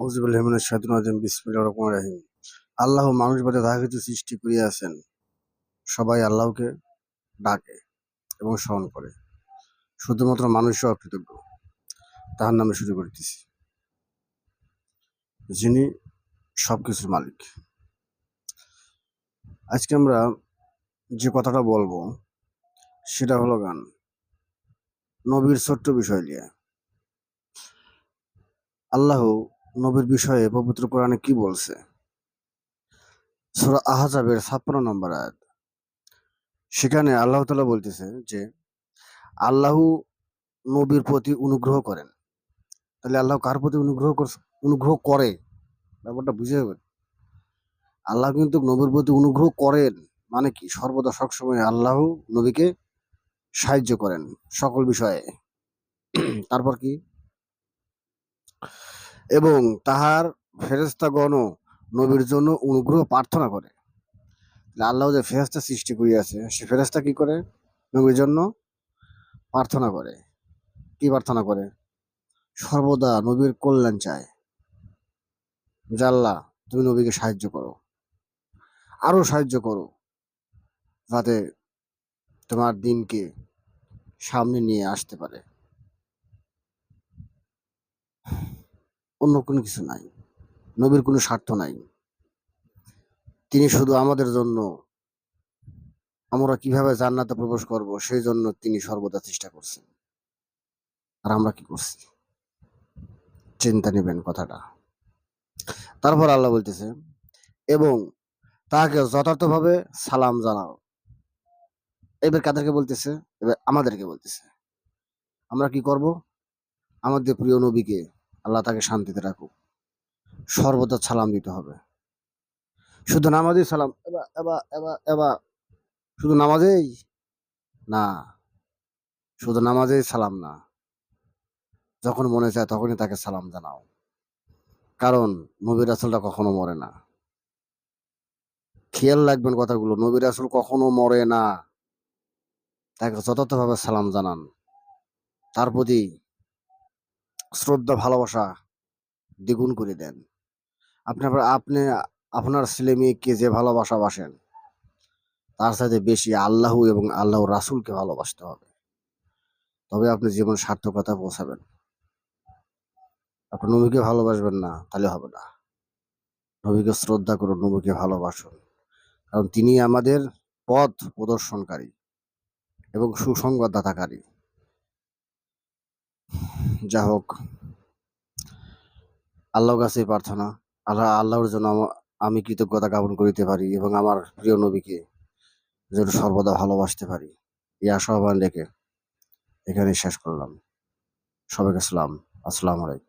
আউযুবিল্লাহি শাইতানির রাজিম, বিসমিল্লাহির রহমানির রহিম। আল্লাহ মানুষ বাদে যাহা কিছু সৃষ্টি করিয়াছেন সবাই আল্লাহকে ডাকে এবং স্মরণ করে। শুধুমাত্র মানুষই অকৃতজ্ঞ তাহার নামে শুরু করিতেছি। যিনি সবকিছুর মালিক। আজকে আমরা যে কথাটা বলব, সেটা হলো গান। নবীর ছোট্ট বিষয় নিয়ে। আল্লাহ নবীর বিষয়ে পবিত্র কোরআনে কি বলছে? সূরা আহজাবের ছাপ্পান্ন নম্বর আয়াত। সেখানে আল্লাহ তালা বলতেছে যে, আল্লাহ নবীর প্রতি অনুগ্রহ করেন। তাহলে আল্লাহ কার প্রতি অনুগ্রহ অনুগ্রহ করে? ব্যাপারটা বুঝে হবে। আল্লাহ কিন্তু নবীর প্রতি অনুগ্রহ করেন মানে কি? সর্বদা সবসময় আল্লাহ নবীকে সাহায্য করেন সকল বিষয়ে। তারপর কি? এবং তাহার ফেরেস্তাগণও নবীর জন্য অনুগ্রহ প্রার্থনা করে। আল্লাহ যে ফেরেস্তা সৃষ্টি করিয়াছে, সে ফেরেস্তা কি করে? নবীর জন্য প্রার্থনা করে। কি প্রার্থনা করে? সর্বদা নবীর কল্যাণ চায়। আল্লাহ, তুমি নবীকে সাহায্য করো। আরও সাহায্য করো। যাতে তোমার দিনকে সামনে নিয়ে আসতে পারে। অন্য কোনো কিছু নাই। নবীর কোনো স্বার্থ নাই। তিনি শুধু আমাদের জন্য আমরা কীভাবে জান্নাতে প্রবেশ করব, সেই জন্য তিনি সর্বদা চেষ্টা করছেন। আর আমরা কি করছি? চিন্তা নেবেন কথাটা। তারপর আল্লাহ বলতেছে, এবং তাকে যথার্থভাবে সালাম জানাও। এবার কাদেরকে বলতেছে? এবার আমাদেরকে বলতেছে। আমরা কি করব? আমাদের প্রিয় নবীকে আল্লাহ তাকে শান্তিতে রাখুক। সর্বদা সালাম দিতে হবে। শুধু নামাজেই সালাম এবা এবা এবা এবা শুধু নামাজেই? না, শুধু নামাজেই সালাম না। যখন মনে চায় তখনই তাকে সালাম জানাও। কারণ নবীর আসলটা কখনো মরে না। খেয়াল রাখবেন কথাগুলো নবীর আসল কখনো মরে না। তাকে যথার্থভাবে সালাম জানান। তার প্রতি শ্রদ্ধা, ভালোবাসা দ্বিগুণ করে দেন। আপনার আপনি, আপনার ছেলে মেয়েকে যে ভালোবাসা বাসেন, তার সাথে বেশি আল্লাহ এবং আল্লাহ রাসূলকে ভালোবাসতে হবে। তবে আপনি জীবন সার্থকতা পৌঁছাবেন। আপনি নবীকে ভালোবাসবেন না, তাহলে হবে না। নবীকে শ্রদ্ধা করুন নবীকে ভালোবাসুন। কারণ তিনি আমাদের পথ প্রদর্শনকারী এবং সুসংবাদদাতাকারী। যা হোক, আল্লাহর কাছে প্রার্থনা। আল্লাহ, আল্লাহর জন্য আমা- কৃতজ্ঞতা জ্ঞাপন করিতে পারি এবং আমার প্রিয় নবীকে যেন সর্বদা ভালোবাসতে পারি। এই আশাবান রেখে এখানে শেষ করলাম। সবাইকে সালাম। আসসালামু আলাইকুম।